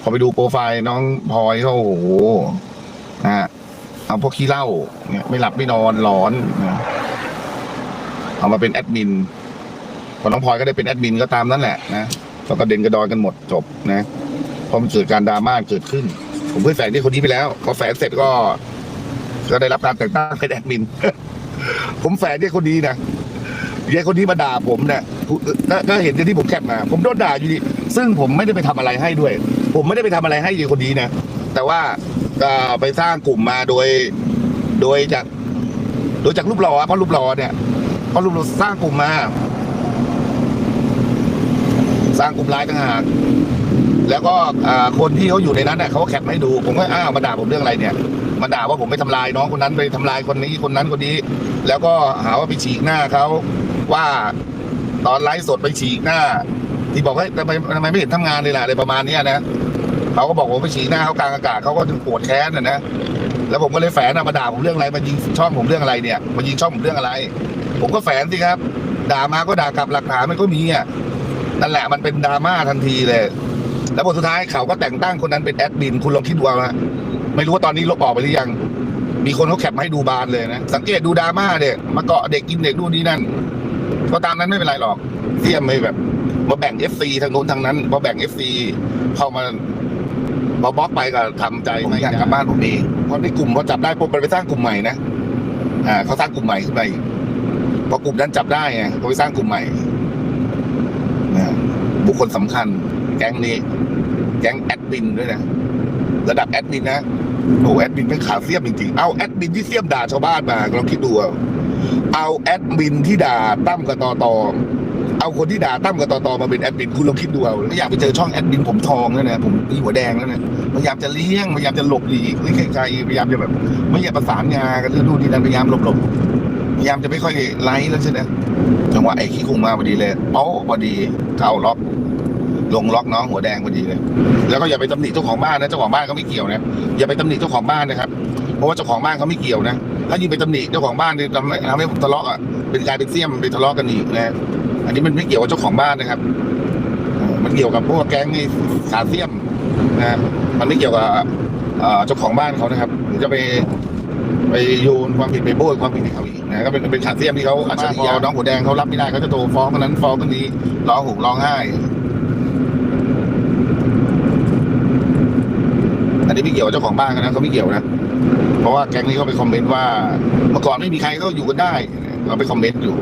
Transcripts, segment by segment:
พอไปดูโปรไฟล์น้องพลอยเขาโอ้โหนะเอาพวกขี้เหล้าเนี่ยไม่หลับไม่นอนหลอนนะเอามาเป็นแอดมินพอน้องพลอยก็ได้เป็นแอดมินก็ตามนั่นแหละนะก็กระเด็นกระดอนกันหมดจบนะพอมันเกิดการดราม่าเกิดขึ้น ผมเพิ่งแฝงที่คนนี้ไปแล้ว พอแฝงเสร็จก็ ก็ได้รับการแต่งตั้งเป็นแอดมิน ผมแฝงที่คนนี้นะยายคนนี้มาด่าผมเนี่ยก็เห็นที่ผมแคปมา ผมโดนด่าอยู่ดีซึ่งผมไม่ได้ไปทำอะไรให้ด้วย ผมไม่ได้ไปทำอะไรให้ยายคนนี้นะแต่ว่าไปสร้างกลุ่มมาโดย โดยจาก โดยจากรูปหล่อเพราะรูปหล่อเนี่ยเพราะรูปหล่อสร้างกลุ่มมา สร้างกลุ่มไลน์ต่างหากแล้วก็คนที่เขาอยู่ในนั้นเน่ะเขาก็แคปให้ดู ผมก็อ้าวมาด่าผมเรื่องอะไรเนี่ยมาด่าว่าผมไปทำลายน้องคนนั้นไปทำลายคนนี้คนนั้นคนนี้ แล้วก็หาว่าไปฉีกหน้าเขาว่าตอนไลฟ์สดไปฉีกหน้า ที่บอกว่าทำไมทำไมไม่เห็นทำงานเลยล่ะอะไรประมาณเนี้นะ เขาก็บอกว่าไปฉีหน้าเขากลางอากาศเขาก็ถึงปวดแค้นนะนะแล้วผมก็เลยแฝงมาด่าผมเรื่องอะไรมายิงช่องผมเรื่องอะไรเนี่ยมายิงช่องผมเรื่องอะไร ผมก็แฝงสิครับ ด่ามาก็ด่ากลับหลักฐานมันก็มีอะนั่นแหละมันเป็นดราม่าทันทีเลย แล้วผลสุดท้ายเขาก็แต่งตั้งคนนั้นเป็นแอดมินคุณลองคิดดูเอานะไม่รู้ว่าตอนนี้ลบออกไปหรือยัง มีคนเขาแคปให้ดูบานเลยนะ สังเกตดูดราม่าเนี่ยมาเกาะเด็กกินเด็กนู่นนี่นั่นก็ตามนั้นไม่เป็นไรหรอกเสี่ยมไม่แบบ มาแบ่งเอฟซีทางโน้นทางนั้นมาแบ่งเอฟซีเข้ามา พอบล็อกไปก็ทำใจไม่อยากกลับบ้านผมเองเพราะในกลุ่มพอจับได้ปุ๊บมันไปสร้างกลุ่มใหม่นะอ่าเขาสร้างกลุ่มใหม่ขึ้นไปพอกลุ่มนั้นจับได้ไงเขาไปสร้างกลุ่มใหม่นะบุคคลสำคัญ แก๊งนี้ แก๊งแอดมินด้วยนะระดับแอดมินนะโอ้แอดมินเป็นขาเสียมจริงๆเอาแอดมินที่เสียมด่าชาวบ้านมาลองคิดดูเอาเอาแอดมินที่ด่าตั้มกับตอตอ เอาคนที่ด่าตั้มกับตอตอมาเป็นแอดมินคุณลองคิดดูเอาแล้วอยากไปเจอช่องแอดมินผมทองแล้วนะผมมีหัวแดงแล้วนะพยายามจะเลี่ยงพยายามจะหลบหลีกไม่ไกลๆพยายามจะแบบ ไม่อยากประสานงานกันเรื่องนู่นนี่นั่นพยายามหลบๆพยายามจะไม่ค่อยไลฟ์แล้วใช่ไหมจังหวะไอ้ขี้คุงมาพอดีเลยเอ้าพอดีเข้าล็อกลงล็อกน้องหัวแดงพอดีเลย แล้วก็อย่าไปตำหนิเจ้าของบ้านนะเจ้าของบ้านเขาไม่เกี่ยวนะอย่าไปตำหนิเจ้าของบ้านนะครับเพราะว่าเจ้าของบ้านเขาไม่เกี่ยวนะถ้ายิ่งไปตำหนิเจ้าของบ้านเนี่ยทำให้ทำให้ทะเลาะอะเป็นกลายเป็นเสี่ยมไปทะเลาะกันอีกนะ อันนี้มันไม่เกี่ยวกับเจ้าของบ้านนะครับเออมันเกี่ยวกับพวกแก๊งนี่ขาเสี่ยมนะมันไม่เกี่ยวกับเอ่อเจ้าของบ้านเขานะครับหรือจะไปไปโยนความผิดไปโบยความผิดให้เขาอีกนะก็เป็นเป็นขาเสี่ยมที่เขาอัจฉริยะน้องหัวแดงเขารับไม่ได้เขาจะโทรฟ้องคนนั้นฟ้องคนนี้ร้องห่มร้องไห้ อันนี้ไม่เกี่ยวกับเจ้าของบ้านกันนะเขาไม่เกี่ยวนะ เพราะว่าแก๊งนี้เขาไปคอมเมนต์ว่าเมื่อก่อนไม่มีใครก็อยู่กันได้ เราไปคอมเมนต์อยู่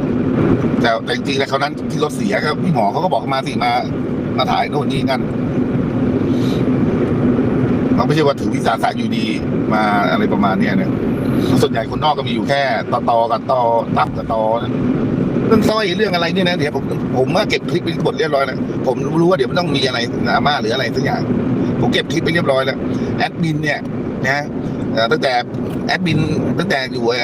แต่แต่จริงๆแล้วเขานั้นที่รถเสียครับพี่หมอเขาก็บอกมาสิมามาถ่ายโน่นนี่นั่นมันไม่ใช่ว่าถือวิสาสะอยู่ดีมาอะไรประมาณเนี้ยเนี่ยส่วนใหญ่คนนอกก็มีอยู่แค่ตอตอกับตอตับกับตอนะเรื่องสร้อยเรื่องอะไรเนี่ยนะเดี๋ยวผมผมว่าเก็บคลิปเป็นบทเรียบร้อยแล้วผมรู้ว่าเดี๋ยวมันต้องมีอะไรดราม่าหรืออะไรสักอย่างผมเก็บคลิปไปเรียบร้อยแล้วแอดมินเนี่ยนะตั้งแต่แอดมินตั้งแต่อยู่ไอ้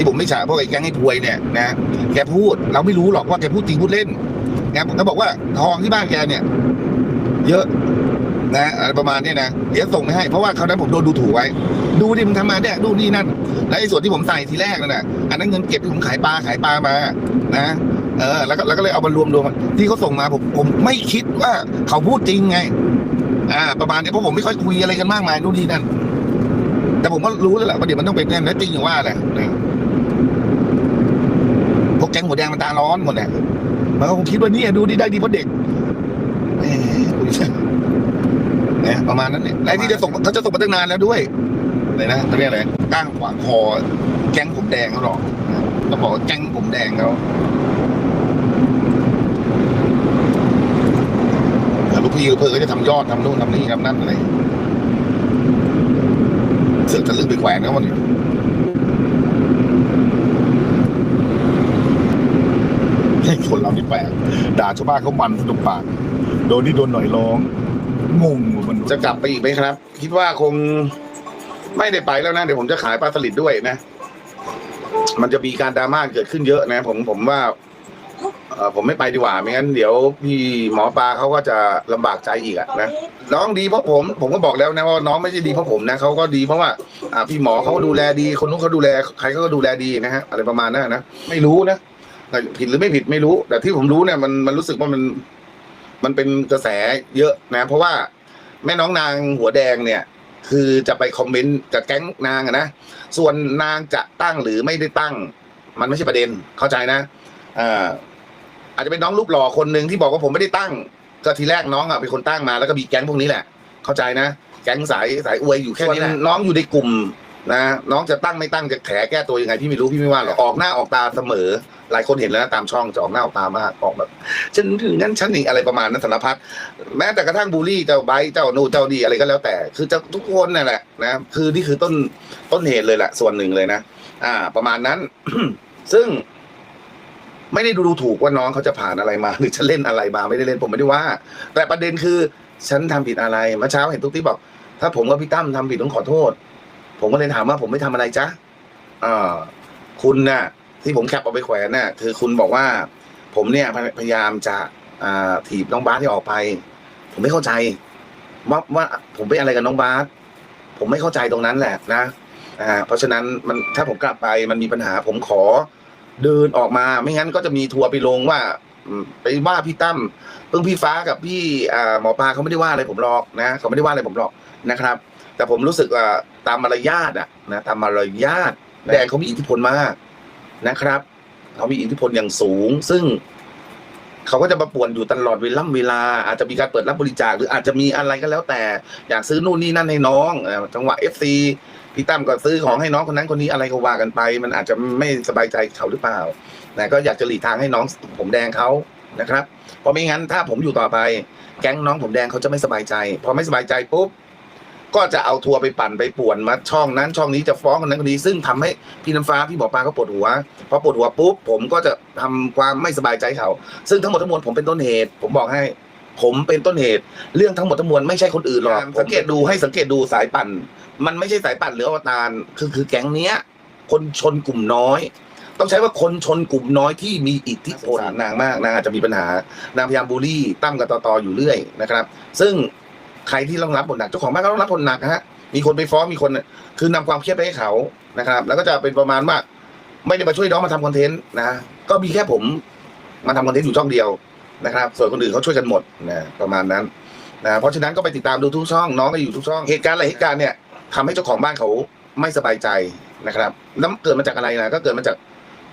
ที่ผมไม่ฉาพวกไอ้แก๊งให้ถวยเนี่ยนะแกพูดเราไม่รู้หรอกว่าแกพูดจริงพูดเล่นแกเขาบอกว่าทองที่บ้านแกเนี่ย เยอะนะอะไรประมาณนี้นะเดี๋ยวส่งไปให้เพราะว่าคราวนั้นผมโดนดูถูกไว้ ดูดิมึงทำมาเนี่ยดูนี่นั่นและไอ้ส่วนที่ผมใส่ทีแรกนั่นน่ะอันนั้นเงินเก็บที่ผมขายปลาขายปลามา นะเออแล้วก็แล้วก็เลยเอามารวมรวมที่เขาส่งมาผมผมไม่คิดว่าเขาพูดจริงไง อ่า ประมาณนี้เพราะผมไม่ค่อยคุยอะไรกันมากมายนู่นนี่นั่นแต่ผมก็รู้แล้วแหละว่าเดี๋ยวมันต้องเป็นแน่นและจริงอย่างว่าแหละ แก๊งหัวแดงมันตาร้อนหมดแหละมันก็คงคิดว่านี่ดูดีได้ดีเพราะเด็กเนี่ยประมาณนั้นเนี่ยไอ้ที่จะส่งเขาจะส่งมาตั้งนานแล้วด้วยอะไรนะเขาเรียกอะไรก้างขวางคอแก๊งผมแดงเขาหรอกนะต้องบอกแก๊งผมแดงเขาลูกพี่เพื่อก็จะทำยอดทำนู่นทำนี่ทำนั่นอะไรเสือกทะลึ่งไปแขวนเขาวันนี้ให้ คนเราที่แปลกด่าชาวบ้านเขามันสนุกปากโดนที่โดนหน่อยร้องงงมันจะกลับไปอีกไหมครับ คิดว่าคงไม่ได้ไปแล้วนะ เดี๋ยวผมจะขายปลาสลิดด้วยนะ มันจะมีการดราม่าเกิดขึ้นเยอะนะ ผมผมว่าผมไม่ไปดีกว่าไม่งั้นเดี๋ยวพี่หมอปลาเขาก็จะลำบากใจอีกอะนะน้องดีเพราะผม ผมก็บอกแล้วนะว่าน้องไม่ใช่ดีเพราะผมนะเขาก็ดีเพราะว่าอ่าพี่หมอเขาก็ดูแลดี คนนู้นเขาดูแลใครเขาก็ดูแลดีนะฮะอะไรประมาณนั้นนะไม่รู้นะ แต่ผิดหรือไม่ผิดไม่รู้ แต่ที่ผมรู้เนี่ยมันมันรู้สึกว่ามันมันเป็นกระแสเยอะนะ เพราะว่าแม่น้องนางหัวแดงเนี่ย คือจะไปคอมเมนต์กับแก๊งนางอะนะส่วนนางจะตั้งหรือไม่ได้ตั้ง มันไม่ใช่ประเด็นเข้าใจนะอ่าอาจจะเป็นน้องรูปหล่อคนหนึ่งที่บอกว่าผมไม่ได้ตั้ง ก็ทีแรกน้องอะเป็นคนตั้งมาแล้วก็มีแก๊งพวกนี้แหละ เข้าใจนะแก๊งสายสายอวยอยู่แค่นี้แหละน้องอยู่ในกลุ่ม นะน้องจะตั้งไม่ตั้งจะแถแก้ตัวยังไงพี่ไม่รู้พี่ไม่ว่าหรอกออกหน้าออกตาเสมอ หลายคนเห็นแล้วนะตามช่องจะออกหน้าออกตามากออกแบบฉันถึงนั้นฉันนี่อะไรประมาณนั้นสารพัดแม้แต่กระทั่งบูลลี่เจ้าไบร์เจ้านู่เจ้าดีอะไรก็แล้วแต่ คือจะทุกคนนั่นแหละนะคือนี่คือต้นต้นเหตุเลยแหละส่วนหนึ่งเลยนะอ่า ประมาณนั้น ซึ่งไม่ได้ดูถูกว่าน้องเขาจะผ่านอะไรมา หรือจะเล่นอะไรมาไม่ได้เล่นผมไม่ได้ว่า แต่ประเด็นคือ ฉันทำผิดอะไรเมื่อเช้าเห็นตุ๊กติ๊กบอก ถ้าผมกับพี่ตั้มทำผิดต้องขอโทษ ผมก็เลยถามว่าผมไม่ทำอะไรจ๊ะอ่าคุณน่ะ ที่ผมแคปเอาไปแขวนน่ะ คือคุณบอกว่า ผมเนี่ยพยพยายามจะอ่าถีบน้องบาสที่ออกไป ผมไม่เข้าใจว่าว่าผมไปอะไรกับน้องบาสผมไม่เข้าใจตรงนั้นแหละนะอ่าเพราะฉะนั้นมันถ้าผมกลับไปมันมีปัญหาผมขอเดินออกมาไม่งั้นก็จะมีทัวร์ไปลงว่าไปว่าพี่ตั้มเพิ่งพี่ฟ้ากับพี่หมอปลาเขาไม่ได้ว่าอะไรผมหรอกนะเขาไม่ได้ว่าอะไรผมหรอกนะครับ แต่ผมรู้สึกว่าตามมารยาทอะนะตามมารยาทแดงเขามีอิทธิพลมากนะครับเขามีอิทธิพลอย่างสูง ซึ่งเขาก็จะมาป่วนอยู่ตลอดเวลาเวลา อาจจะมีการเปิดรับบริจาคหรืออาจจะมีอะไรก็แล้วแต่ อยากซื้อนู่นนี่นั่นให้น้องจังหวะเอฟซีพี่ตั้มก็ซื้อของให้น้องคนนั้นคนนี้อะไรก็ว่ากันไป มันอาจจะไม่สบายใจเขาหรือเปล่านะก็อยากจะหลีกทางให้น้องผมแดงเขานะครับ เพราะไม่งั้นถ้าผมอยู่ต่อไป แก๊งน้องผมแดงเขาจะไม่สบายใจ พอไม่สบายใจปุ๊บ ก็จะเอาทัวร์ไปปั่นไปป่วนมาช่องนั้นช่องนี้จะฟ้องคนนั้นคนนี้ซึ่งทำให้พี่น้ำฟ้าพี่หมอปลาก็ปวดหัวพอปวดหัวปุ๊บผมก็จะทำความไม่สบายใจเขา ซึ่งทั้งหมดทั้งมวลผมเป็นต้นเหตุ ผมบอกให้ ผมเป็นต้นเหตุ เรื่องทั้งหมดทั้งมวลไม่ใช่คนอื่นหรอกสังเกตดูให้สังเกตดูสายปั่น มันไม่ใช่สายปั่นหรืออวตารคือคือแก๊งเนี้ย คนชนกลุ่มน้อย ต้องใช้ว่าคนชนกลุ่มน้อยที่มีอิทธิพลนางมากนางอาจจะมีปัญหานางพยายามบูลลี่ตั้มกับตอตออยู่เรื่อยนะครับ ซึ่ง ใครที่ต้องรับบทหนักเจ้าของบ้านก็ต้องรับบทหนักฮะมีคนไปฟ้องมีคนคือนำความเครียดไปให้เขานะครับ แล้วก็จะเป็นประมาณว่าไม่ได้มาช่วยน้องมาทำคอนเทนต์นะก็มีแค่ผมมาทำคอนเทนต์อยู่ช่องเดียวนะครับ ส่วนคนอื่นเขาช่วยกันหมดนะประมาณนั้นนะเพราะฉะนั้นก็ไปติดตามดูทุกช่อง น้องก็อยู่ทุกช่องเหตุการณ์อะไรเหตุการณ์เนี่ยทำให้เจ้าของบ้านเขาไม่สบายใจนะครับแล้วเกิดมาจากอะไรนะก็เกิดมาจาก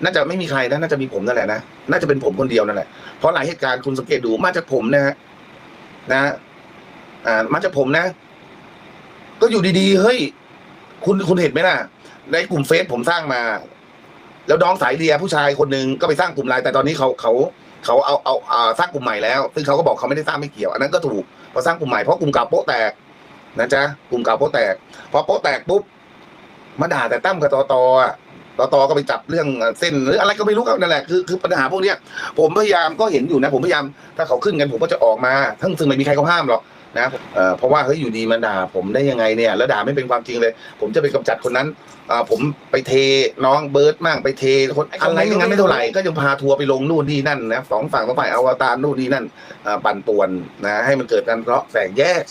น่าจะไม่มีใครนะน่าจะมีผมนั่นแหละนะน่าจะเป็นผมคนเดียวนั่นแหละเพราะหลายเหตุการณ์คุณสังเกตดูมาจากผมนะฮะนะ อ่ามาจากผมนะ ก็อยู่ดีๆเฮ้ย คุณคุณเห็นไหมล่ะ ในกลุ่มเฟซผมสร้างมา แล้วน้องสายเรียผู้ชายคนหนึ่งก็ไปสร้างกลุ่มไลน์แต่ตอนนี้เขาเขาเขาเอาเอาเอาสร้างกลุ่มใหม่แล้วซึ่งเขาก็บอกเขาไม่ได้สร้างไม่เกี่ยวอันนั้นก็ถูกพอสร้างกลุ่มใหม่เพราะกลุ่มเก่าโป๊ะแตกนะจ๊ะกลุ่มเก่าโป๊ะแตกพอโป๊ะแตกปุ๊บมาด่าแต่ตั้มกับตอตอะตอตอก็ไปจับเรื่องเส้นหรืออะไรก็ไม่รู้ครับนั่นแหละคือคือปัญหาพวกเนี้ยผมพยายามก็เห็นอยู่นะ ผมพยายามถ้าเขาขึ้นกันผมก็จะออกมา ทั้งซึ่งไม่มีใครเขาห้ามหรอก นะเอ่อเพราะว่าเฮ้ยอยู่ดีมาด่าผมได้ยังไงเนี่ยแล้วด่าไม่เป็นความจริงเลย ผมจะไปกำจัดคนนั้นอ่าผมไปเทน้องเบิร์ดมั่งไปเทคนอะไรอย่างนั้นไม่เท่าไหร่ก็ยังพาทัวร์ไปลงนู่นนี่นั่นนะสองฝั่งสองฝ่ายอวตารนู่นนี่นั่นอ่าปั่นป่วนนะให้มันเกิดการทะเลาะแตกแยก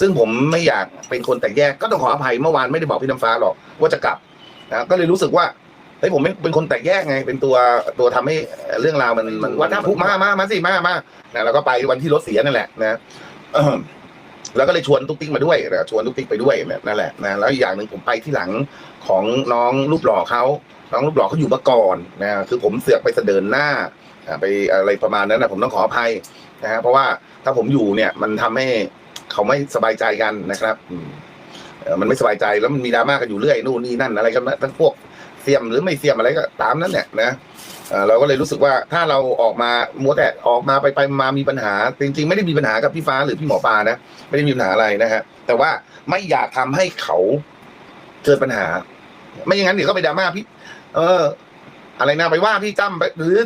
ซึ่งผมไม่อยากเป็นคนแตกแยกก็ต้องขออภัยเมื่อวานไม่ได้บอกพี่น้ำฟ้าหรอกว่าจะกลับนะก็เลยรู้สึกว่าเฮ้ยผมไม่เป็นคนแตกแยกไง เป็นตัวตัวทำให้เรื่องราวมันมันวันถ้าพุมามามาสิมามานะแล้วก็ไปวันที่รถเสียนั่นแหละนะเอิ่ม แล้วก็เลยชวนตุ๊กติ๊กมาด้วยนะชวนตุ๊กติ๊กไปด้วยนั่นแหละนะแล้วอีกอย่างหนึ่งผมไปที่หลังของน้องรูปหล่อเขาน้องรูปหล่อเขาอยู่มาก่อนนะคือผมเสือกไปเสดินหน้าไปอะไรประมาณนั้นนะผมต้องขออภัยนะฮะเพราะว่าถ้าผมอยู่เนี่ย มันทำให้เขาไม่สบายใจกันนะครับมันไม่สบายใจแล้วมันมีดราม่ากันอยู่เรื่อยนู่นนี่นั่นอะไรกันนะทั้งพวก เสียมหรือไม่เสียมอะไรก็ตามนั้นเนี่ยนะเราก็เลยรู้สึกว่าถ้าเราออกมามัวแต่ออกมาไปไปมามีปัญหา จริง ๆ ไม่ได้มีปัญหากับพี่ฟ้าหรือพี่หมอปลานะไม่ได้มีปัญหาอะไรนะฮะแต่ว่าไม่อยากทำให้เขาเกิดปัญหา ไม่อย่างนั้นเดี๋ยวก็ไปดราม่าพี่ เออ อะไรนะไปว่าพี่ตั้มหรือ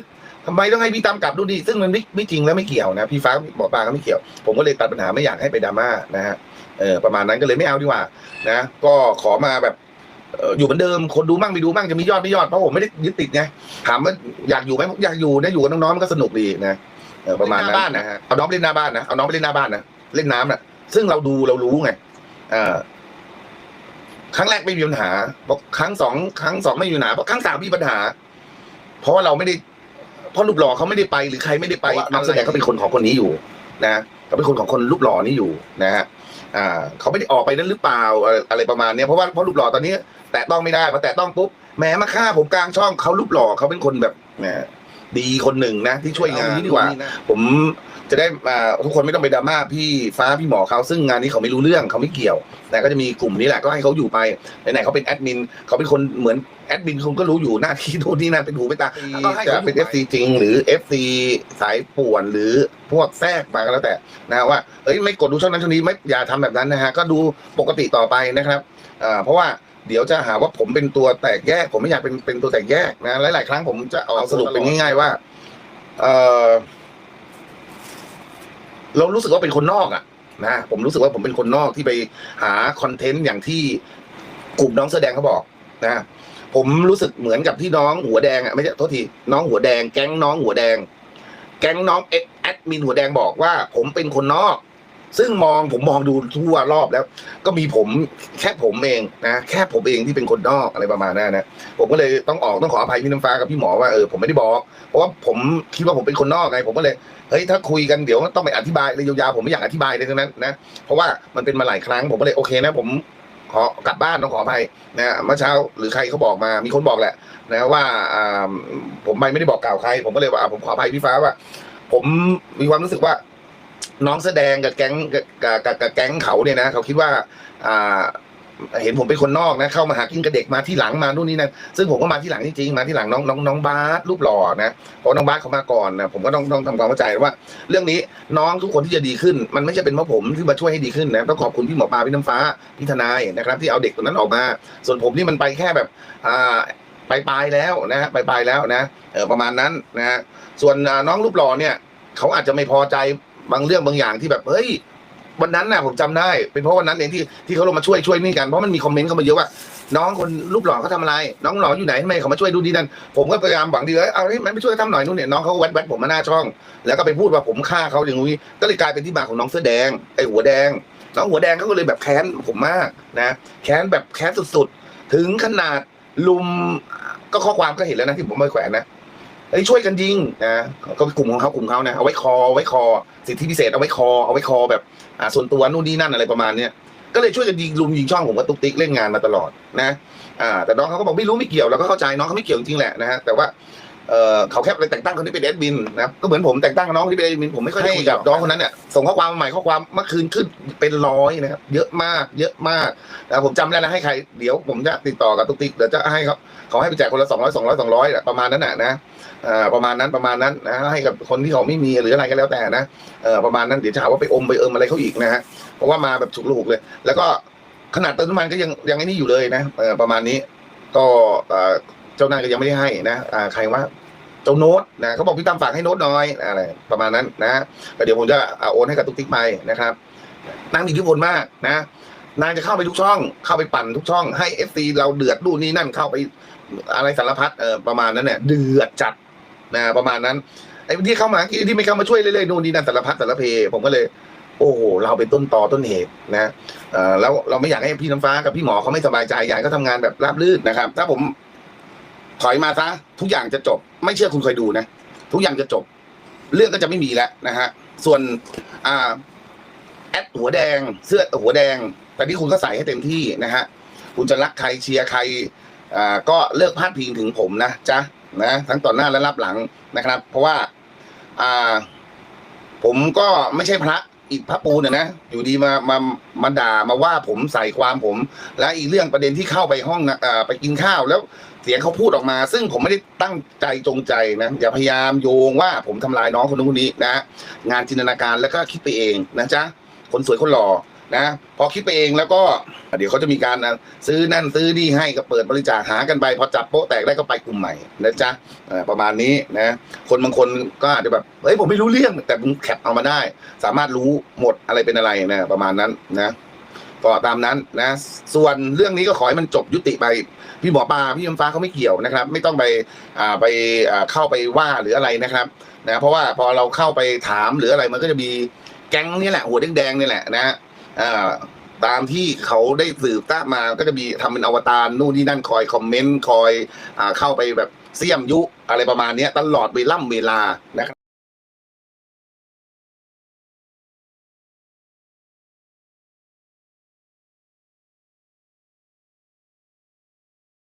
ทำไมต้องให้พี่ตั้มกลับดูดีซึ่งมันไม่ไม่จริงแล้วไม่เกี่ยวนะพี่ฟ้าหมอปลาก็ไม่เกี่ยว ผมก็เลยตัดปัญหาไม่อยากให้ไปดราม่านะฮะเออประมาณนั้นก็เลยไม่เอาดีกว่า นะก็ขอมาแบบ อ่ออยู่เหมือนเดิมคนดูมั่งไม่ดูมั่งจะมียอดไม่ยอดเพราะผมไม่ได้ยึดติดไงถามว่าอยากอยู่ไหมอยากอยู่นะอยู่กับน้องๆมันก็สนุกดีนะเออประมาณนั้นนะฮะเอาน้องไปเล่นหน้าบ้านนะเอาน้องไปเล่นหน้าบ้านนะเล่นน้ำนะซึ่งเราดูเรารู้ไงเออครั้งแรกไม่มีปัญหาเพราะครั้งสองครั้งสองไม่มีปัญหาเพราะครั้งสามมีปัญหา เพราะว่าเราไม่ได้เพราะรูปหล่อเขาไม่ได้ไปหรือใครไม่ได้ไปนักแสดงเขาเป็นคนของคนนี้อยู่นะเขาเป็นคนของคนรูปหล่อนี่อยู่นะฮะอ่าเขาไม่ได้ออกไปนั้นหรือเปล่าอะไรอะไรประมาณเนี้ยเพราะว่าเพราะรูปหล่อตอนนี้ แตะต้องไม่ได้พอแตะต้องปุ๊บแหมมาฆ่าผมกลางช่องเขารูปหล่อเขาเป็นคนแบบแหมดีคนหนึ่งนะ ที่ช่วยงานนี้ดีกว่า ผมจะได้อ่าทุกคนไม่ต้องไปดราม่าพี่ฟ้าพี่หมอเขาซึ่งงานนี้เขาไม่รู้เรื่องเขาไม่เกี่ยวนะก็จะมีกลุ่มนี้แหละก็ให้เขาอยู่ไปไหนๆเขาเป็นแอดมินเขาเป็นคนเหมือนแอดมินคุณก็รู้อยู่หน้าที่โน่นนี่นั่นเป็นหูเป็นตาก็ให้เขาเป็น FC จริง หรือ FC สายป่วนหรือพวกแทรกมาก็แล้วแต่นะว่าเอ้ยไม่กดดูช่องนั้นช่องนี้ไม่อย่าทำแบบนั้นนะฮะก็ดูปกติต่อไปนะครับอ่าเพราะว่า เดี๋ยวจะหาว่าผมเป็นตัวแตกแยก ผมไม่อยากเป็นเป็นตัวแตกแยกนะหลายๆครั้งผมจะเอาสรุปเป็นง่าย ๆ ว่า เออเรารู้สึกว่าเป็นคนนอกอะนะผมรู้สึกว่าผมเป็นคนนอกที่ไปหาคอนเทนต์อย่างที่กลุ่มน้องเสื้อแดงเขาบอก นะผมรู้สึกเหมือนกับที่น้องหัวแดงอะไม่ใช่โทษทีน้องหัวแดง แก๊งน้องหัวแดง แก๊งน้องเอ็กแอดมินหัวแดงบอกว่า ผมเป็นคนนอก ซึ่งมองผมมองดูทั่วรอบแล้ว ก็มีผมแค่ผมเองนะแค่ผมเองที่เป็นคนนอกอะไรประมาณนั้นนะผมก็เลยต้องออกต้องขออภัยพี่น้ำฟ้ากับพี่หมอว่าเออผมไม่ได้บอกเพราะว่าผมคิดว่าผมเป็นคนนอกไงผมก็เลยเฮ้ยถ้าคุยกันเดี๋ยวต้องไปอธิบายเลยยาวๆผมไม่อยากอธิบายเลยทั้งนั้นนะเพราะว่ามันเป็นมาหลายครั้งผมก็เลยโอเคนะผมขอกลับบ้านต้องขออภัยนะเมื่อเช้าหรือใครเขาบอกมามีคนบอกแหละนะว่าอ่าผมไม่ไม่ได้บอกกล่าวใคร ผมก็เลยว่าผมขออภัยพี่ฟ้าว่า ผมมีความรู้สึกว่า น้องแสดงกับแก๊งกับกับกับแก๊งเขาเนี่ยนะเขาคิดว่าอ่าเห็นผมเป็นคนนอกนะเข้ามาหากินกับเด็กมาที่หลังมานู่นนี่นั่นซึ่งผมก็มาที่หลังจริงๆมาที่หลังน้องน้องน้องบาสรูปหล่อนะเพราะน้องบาสเขามาก่อนนะผมก็ต้องต้องทำความเข้าใจว่า เรื่องนี้น้องทุกคนที่จะดีขึ้น มันไม่ใช่เป็นเพราะผมที่มาช่วยให้ดีขึ้นนะต้องขอบคุณพี่หมอปลาพี่น้ำฟ้าพี่ทนายนะครับ ที่เอาเด็กคนนั้นออกมา ส่วนผมนี่มันไปแค่แบบอ่าไปปลายแล้วนะไปปลายแล้วนะเออประมาณนั้นนะส่วนน้องรูปหล่อเนี่ยเขาอาจจะไม่พอใจ บางเรื่องบางอย่างที่แบบเฮ้ยวันนั้นน่ะผมจำได้ เป็นเพราะวันนั้นเองที่ที่เขาลงมาช่วยช่วยนี่กันเพราะมันมีคอมเมนต์เข้ามาเยอะว่า น้องคนรูปหล่อเขาทำอะไร น้องหล่ออยู่ไหนทำไมเขามาช่วยดูดีนั่นผมก็พยายามหวังดีเลยเอาเฮ้ยมันไปช่วยทำหน่อยนู่นเนี่ยน้องเขาแวดแวดผมมาหน้าช่อง แล้วก็ไปพูดว่าผมฆ่าเขาอย่างนี้ก็เลยกลายเป็นที่มาของน้องเสื้อแดงไอ้หัวแดง น้องหัวแดงเขาก็เลยแบบแค้นผมมากนะแค้นแบบแค้นสุดๆ ถึงขนาดลุมก็ข้อความก็เห็นแล้วนะที่ผมไปแขวนนะ เอ้ยช่วยกันยิงนะก็กลุ่มของเขากลุ่มเขานะเอาไว้คอเอาไว้คอ สิทธิพิเศษเอาไว้คอเอาไว้คอแบบอ่าส่วนตัวนู่นนี่นั่นอะไรประมาณเนี้ยก็เลยช่วยกันยิงลุมยิงช่องผมกับตุ๊กติ๊กเล่นงานมาตลอดนะอ่าแต่น้องเขาก็บอกไม่รู้ไม่เกี่ยวเราก็เข้าใจน้องเขาไม่เกี่ยวจริงๆแหละนะฮะแต่ว่า เออเขาแค่ไปแต่งตั้งคนที่เป็นแอดมินนะครับก็เหมือนผมแต่งตั้งน้องที่เป็นแอดมินผมไม่ค่อยได้คุยกับน้องคนนั้นเนี่ยส่งข้อความมาใหม่ข้อความเมื่อคืนขึ้นเป็นร้อยนะครับเยอะมาก เยอะมากนะผมจำได้นะให้ใครเดี๋ยวผมจะติดต่อกับตุ๊กติ๊กเดี๋ยวจะให้เขาเขาให้ไปแจกคนละสองร้อยสองร้อยสองร้อยประมาณนั้นน่ะนะอ่าประมาณนั้นประมาณนั้นนะให้กับคนที่เขาไม่มีหรืออะไรก็แล้วแต่นะเออประมาณนั้นเดี๋ยวจะหาว่าไปอมไปเอิมอะไรเขาอีกนะฮะเพราะว่ามาแบบฉุกละหุกเลย แล้วก็ขนาดเติมน้ำมันก็ยังยังไอ้นี่อยู่เลยนะเออประมาณนี้ก็เอ่อเจ้านายก็ยังไม่ได้ให้นะอ่าใครว่า เจ้าโน้ตนะเขาบอกพี่ตั้มฝากให้โน้ตหน่อยอะไรประมาณนั้นนะแต่เดี๋ยวผมจะเอาโอนให้กับตุ๊กติ๊กไปนะครับนางมีอิทธิพลมากนะนางจะเข้าไปทุกช่อง เข้าไปปั่นทุกช่องให้เอฟซีเราเดือดดูนนี่นั่นเข้าไปอะไรสารพัดเออประมาณนั้นเนี่ยเดือดจัดนะประมาณนั้นไอ้ที่เข้ามาที่ไม่เข้ามาช่วยเรื่อยๆนู่นนี่นั่นสารพัดสารเพผมก็เลย โอ้โหเราเป็นต้นตอต้นเหตุนะเออแล้วเราไม่อยากให้พี่น้ำฟ้ากับพี่หมอเขาไม่สบายใจอยากให้เขาทำงานแบบราบรื่นนะครับ ถ้าผม ถอยมาซะทุกอย่างจะจบ ไม่เชื่อคุณเคยดูนะ ทุกอย่างจะจบ เรื่องก็จะไม่มีแล้วนะฮะ ส่วนอ่าแอดหัวแดง เสื้อหัวแดงแต่ที่คุณก็ใส่ให้เต็มที่นะฮะ คุณจะรักใครเชียร์ใครอ่าก็เลิกพาดพิงถึงผมนะจ๊ะนะทั้งต่อหน้าและรับหลังนะครับ เพราะว่าอ่า ผมก็ไม่ใช่พระอีกพระปูเนนะนะอยู่ดีมามามาด่ามาว่าผมใส่ความผม และอีกเรื่องประเด็นที่เข้าไปห้องนะอ่าไปกินข้าวแล้ว เสียงเขาพูดออกมา ซึ่งผมไม่ได้ตั้งใจจงใจนะอย่าพยายามโยงว่าผมทำลายน้องคนนู้นคนนี้นะงานจินตนาการแล้วก็คิดไปเองนะจ๊ะคนสวยคนหล่อนะพอคิดไปเองแล้วก็ เดี๋ยวเขาจะมีการอะซื้อนั่นซื้อนี่ให้ก็เปิดบริจาคหากันไป พอจับโป๊ะแตกได้ก็ไปกลุ่มใหม่นะจ๊ะประมาณนี้นะ คนบางคนก็อาจจะแบบเฮ้ยผมไม่รู้เรื่องแต่ผมแคปเอามาได้ สามารถรู้หมดอะไรเป็นอะไรนะประมาณนั้นนะก็ตามนั้นนะ ส่วนเรื่องนี้ก็ขอให้มันจบยุติไป พี่หมอปลาพี่ยมฟ้าเขาไม่เกี่ยวนะครับ ไม่ต้องไปอ่าไปอ่าเข้าไปว่าหรืออะไรนะครับนะเพราะว่าพอเราเข้าไปถามหรืออะไรมันก็จะมีแก๊งนี่แหละ หัวแดงๆนี่แหละนะอ่าตามที่เขาได้สืบทราบมาก็จะมีทำเป็นอวตารนู่นนี่นั่นคอยคอมเมนต์คอยอ่าเข้าไปแบบเสี่ยมยุอะไรประมาณนี้ตลอดเวล่ำเวลานะครับ